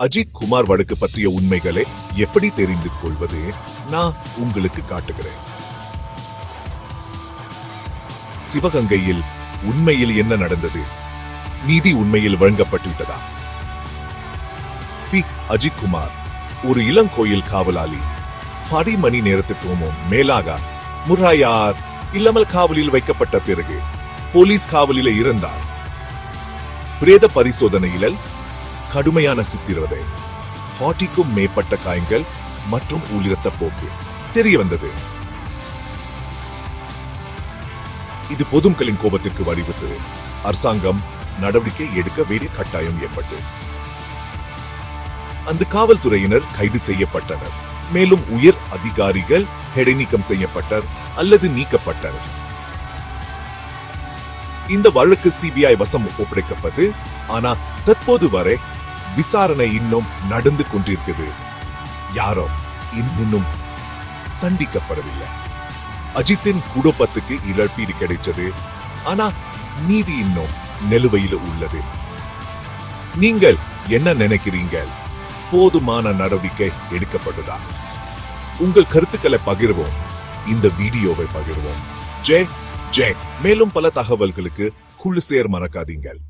அஜித் குமார் வழக்கு பற்றிய உண்மைகளை எப்படி தெரிந்து கொள்வது நான் உங்களுக்கு காட்டுகிறேன். சிவகங்கையில் உண்மையில் என்ன நடந்தது? நீதி உண்மையில் வழங்கப்பட்டுவிட்டதா? பி. அஜித் குமார் ஒரு இளங்கோயில் காவலாளி. படி மணி நேரத்துக்கு மேலாக முராயார் இல்லாமல் காவலில் வைக்கப்பட்ட பிறகு போலீஸ் காவலில் இருந்தார். பிரேத பரிசோதனையில் கடுமையான சித்திரவதை. ஃபார்ட்டிக்கும் மேற்பட்ட காயங்கள் மற்றும் உயிரத்த போக்கு. தெரிய வந்தது. இது பொதுமக்களின் கோபத்திற்கு வழிவிட்டது அரசாங்கம் நடவடிக்கை எடுக்க வேண்டிய கட்டாயம் ஏற்பட்டு அந்த காவல்துறையினர் கைது செய்யப்பட்டனர். மேலும் உயர் அதிகாரிகள் இடைநீக்கம் செய்யப்பட்டனர் அல்லது நீக்கப்பட்டனர். இந்த வழக்கு சிபிஐ வசம் ஒப்படைக்கப்பட்டது. ஆனா தற்போது வரை விசாரணை இன்னும் நடந்து கொண்டிருக்கிறது. யாரோ இன்னும் தண்டிக்கப்படவில்லை. அஜித்தின் குடும்பத்துக்கு இழப்பீடு கிடைச்சது ஆனா நீதி இன்னும் நிலுவையில் உள்ளது. நீங்கள் என்ன நினைக்கிறீங்க போதுமான நடவடிக்கை எடுக்கப்படுதா? உங்கள் கருத்துக்களை பகிர்வோம். இந்த வீடியோவை பகிர்வோம். ஜெய் ஜெய். மேலும் பல தகவல்களுக்கு குழு சேர் மறக்காதீங்கள்.